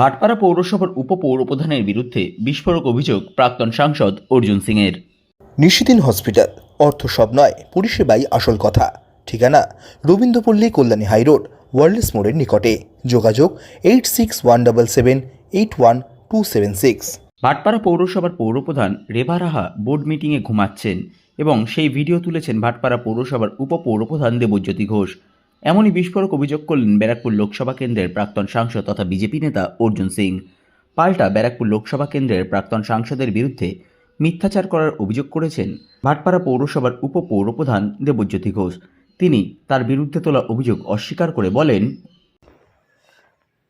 ভাটপাড়া পৌরসভার উপপৌরপ্রধানের বিরুদ্ধে বিস্ফোরক অভিযোগ প্রাক্তন সাংসদ অর্জুন সিংয়ের। নিশিদিন হসপিটাল অর্থ সব নয় পরিষেবাই আসল কথা। ঠিকানা রবীন্দ্রপল্লী কল্যাণী হাইরোড ওয়ার্ল্ডস মোড়ের নিকটে। যোগাযোগ eight six one double seven eight one two seven six. Bhatpara পৌরসভার পৌরপ্রধান রেবা রাহা বোর্ড মিটিংয়ে ঘুমাচ্ছেন এবং সেই ভিডিও তুলেছেন ভাটপাড়া পৌরসভার উপপৌরপ্রধান দেবজ্যোতি ঘোষ। এমনই বিস্ফোরক অভিযোগ করলেন ব্যারাকপুর লোকসভা কেন্দ্রের প্রাক্তন সাংসদ তথা বিজেপি নেতা অর্জুন সিং। পাল্টা ব্যারাকপুর লোকসভা কেন্দ্রের প্রাক্তন সাংসদের বিরুদ্ধে মিথ্যাচার করার অভিযোগ করেছেন ভাটপাড়া পৌরসভার উপপৌরপ্রধান দেবজ্যোতি ঘোষ। তিনি তার বিরুদ্ধে তোলা অভিযোগ অস্বীকার করে বলেন,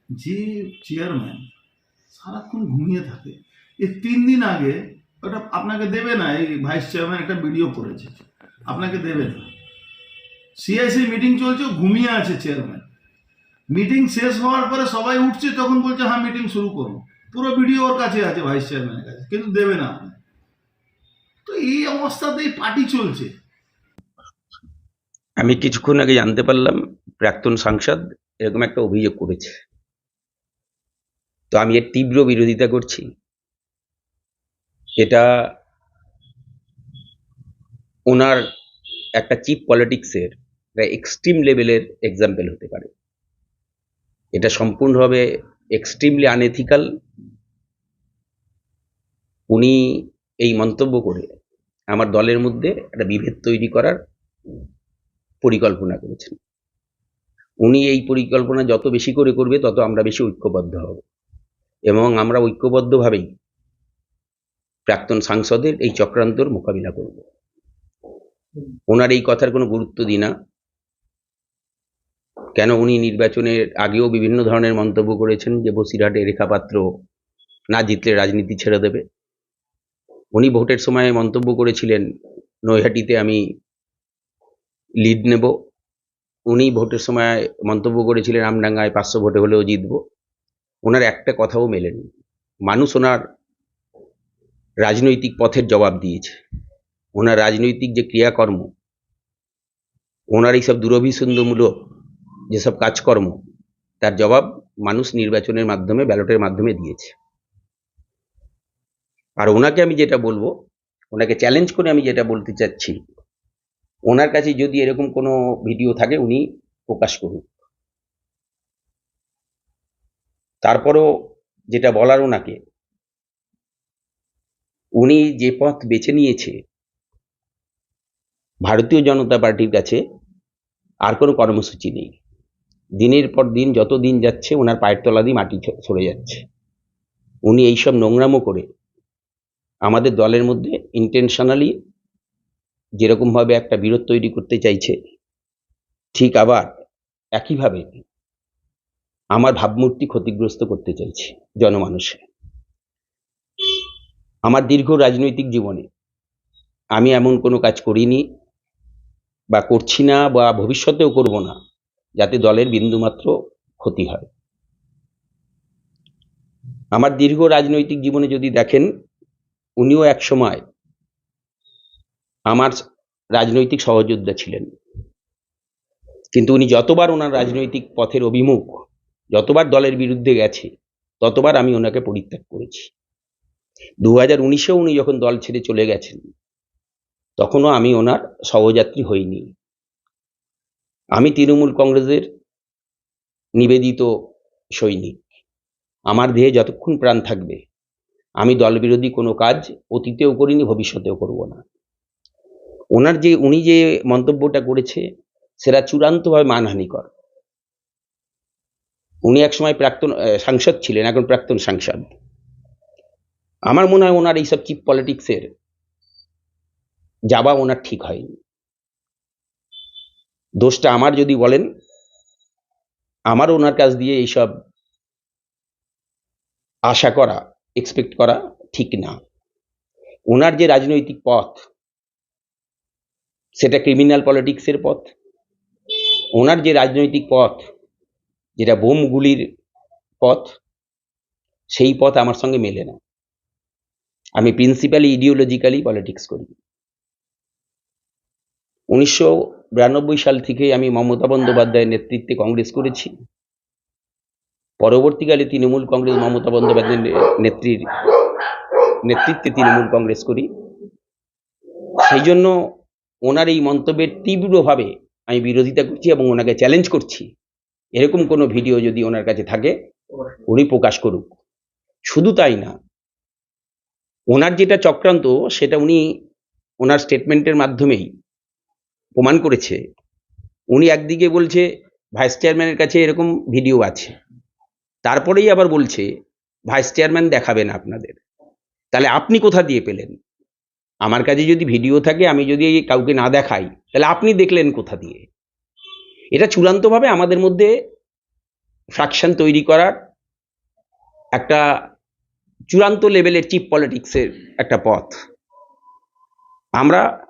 যে চেয়ারম্যান সারাক্ষণ ঘুমিয়ে থাকে এই তিন দিন আগে ওটা আপনাকে দেবে না, এই ভাইস চেয়ারম্যান একটা ভিডিও করেছে, আপনাকে দেবে না। সিআইসি মিটিং চলছে ঘুমিয়ে আছে চেয়ারম্যান মিটিং শেষ হওয়ার পরে সবাই উঠছে, তখন বলছে হ্যাঁ মিটিং শুরু করো। পুরো ভিডিও ওর কাছে আছে ভাইস চেয়ারম্যানের কাছে, কিন্তু দেবে না আপনি তো এই অবস্থাতেই পার্টি চলছে। আমি কিছুক্ষণ আগে জানতে পারলাম, প্রাক্তন সাংসদ এরকম একটা অভিযোগ করেছে। তো আমি এর তীব্র বিরোধিতা করছি। এটা ওনার একটা চিপ পলিটিক্সের একটা এক্সট্রিম লেভেলের এক্সাম্পল হতে পারে। এটা সম্পূর্ণভাবে এক্সট্রিমলি আনএথিক্যাল উনি এই মন্তব্য করে আমার দলের মধ্যে একটা বিভেদ তৈরি করার পরিকল্পনা করেছেন। উনি এই পরিকল্পনা যত বেশি করে করবে, তত আমরা বেশি ঐক্যবদ্ধ হব। এবং আমরা ঐক্যবদ্ধভাবেই প্রাক্তন সাংসদের এই চক্রান্তর মোকাবিলা করব। ওনার এই কথার কোনো গুরুত্ব দিই না। কেন উনি নির্বাচনের আগেও বিভিন্ন ধরনের মন্তব্য করেছেন যে বসিরহাটে রেখাপাত্র না জিতলে রাজনীতি ছেড়ে দেবে? উনি ভোটের সময় মন্তব্য করেছিলেন, নৈহাটিতে আমি লিড নেব। উনি ভোটের সময় মন্তব্য করেছিলেন, আমডাঙ্গায় পাঁচশো ভোটে হলেও জিতব। ওনার একটা কথাও মেলেনি। মানুষ ওনার রাজনৈতিক পথের জবাব দিয়েছে। ওনার রাজনৈতিক যে ক্রিয়াকর্ম, ওনার এইসব দুরভিসন্ধমূলক যেসব কাজকর্ম, তার জবাব মানুষ নির্বাচনের মাধ্যমে, ব্যালটের মাধ্যমে দিয়েছে। আর ওনাকে আমি যেটা বলব, ওনাকে চ্যালেঞ্জ করে আমি যেটা বলতে চাচ্ছি, ওনার কাছে যদি এরকম কোনো ভিডিও থাকে, উনি প্রকাশ করুন তারপরও যেটা বলার ওনাকে, উনি যে পথ বেছে নিয়েছে, ভারতীয় জনতা পার্টির কাছে আর কোনো কর্মসূচি নেই। দিনের পর দিন, যত দিন যাচ্ছে, ওনার পায়ের তলা দিয়ে মাটি সরে যাচ্ছে। উনি এইসব নোংরামো করে আমাদের দলের মধ্যে ইন্টেনশনালি যেরকমভাবে একটা বিরোধ তৈরি করতে চাইছে, ঠিক আবার একইভাবে আমার ভাবমূর্তি ক্ষতিগ্রস্ত করতে চাইছে জনমানুষে। আমার দীর্ঘ রাজনৈতিক জীবনে আমি এমন কোনো কাজ করিনি বা করছি না বা ভবিষ্যতেও করব না। যাতে দলের বিন্দুমাত্র ক্ষতি হয়। আমার দীর্ঘ রাজনৈতিক জীবনে যদি দেখেন, উনিও এক সময় আমার রাজনৈতিক সহযোদ্ধা ছিলেন। কিন্তু উনি যতবার ওনার রাজনৈতিক পথের অভিমুখ, যতবার দলের বিরুদ্ধে গেছে, ততবার আমি ওনাকে পরিত্যাগ করেছি। দু হাজার উনিশেও উনি যখন দল ছেড়ে চলে গেছেন, তখনও আমি ওনার সহযাত্রী হইনি। আমি তৃণমূল কংগ্রেসের নিবেদিত সৈনিক। আমার দেহে যতক্ষণ প্রাণ থাকবে, আমি দলবিরোধী কোনো কাজ অতীতেও করিনি, ভবিষ্যতেও করব না। ওনার যে, উনি যে মন্তব্যটা করেছে, সেটা চূড়ান্তভাবে মানহানিকর। উনি একসময় প্রাক্তন সাংসদ ছিলেন, এখন প্রাক্তন সাংসদ। আমার মনে হয় ওনার এইসব চিপ পলিটিক্সের যাবা ওনার ঠিক হয়নি। দোষটা আমার যদি বলেন, আমার ওনার কাছ দিয়ে এইসব আশা করা এক্সপেক্ট করা ঠিক না। ওনার যে রাজনৈতিক পথ, সেটা ক্রিমিনাল পলিটিক্সের পথ। ওনার যে রাজনৈতিক পথ, যেটা বোমগুলির পথ, সেই পথ আমার সঙ্গে মেলে না। আমি প্রিন্সিপালি ইডিওলজিক্যালি পলিটিক্স করি। উনিশশো বিরানব্বই সাল থেকে আমি মমতা বন্দ্যোপাধ্যায়ের নেতৃত্বে কংগ্রেস করেছি। পরবর্তীকালে তৃণমূল কংগ্রেস মমতা বন্দ্যোপাধ্যায়ের নেত্রীর নেতৃত্বে তৃণমূল কংগ্রেস করি। সেই জন্য ওনার এই মন্তব্যের তীব্রভাবে আমি বিরোধিতা করছি এবং ওনাকে চ্যালেঞ্জ করছি। এরকম কোনো ভিডিও যদি ওনার কাছে থাকে, উনি প্রকাশ করুক। শুধু তাই না, ওনার যেটা চক্রান্ত, সেটা উনি ওনার স্টেটমেন্টের মাধ্যমেই প্রমাণ করেছে। উনি একদিকে বলছে, ভাইস চেয়ারম্যানের কাছে এরকম ভিডিও আছে। তারপরেই আবার বলছে, ভাইস চেয়ারম্যান দেখাবেন আপনাদের। তাহলে আপনি কোথা দিয়ে পেলেন? আমার কাছে যদি ভিডিও থাকে, আমি যদি কাউকে না দেখাই, তাহলে আপনি দেখলেন কোথা দিয়ে? এটা চূড়ান্তভাবে আমাদের মধ্যে ফ্র্যাকশন তৈরি করার একটা চূড়ান্ত লেভেলের চিপ পলিটিক্সের একটা পথ। আমরা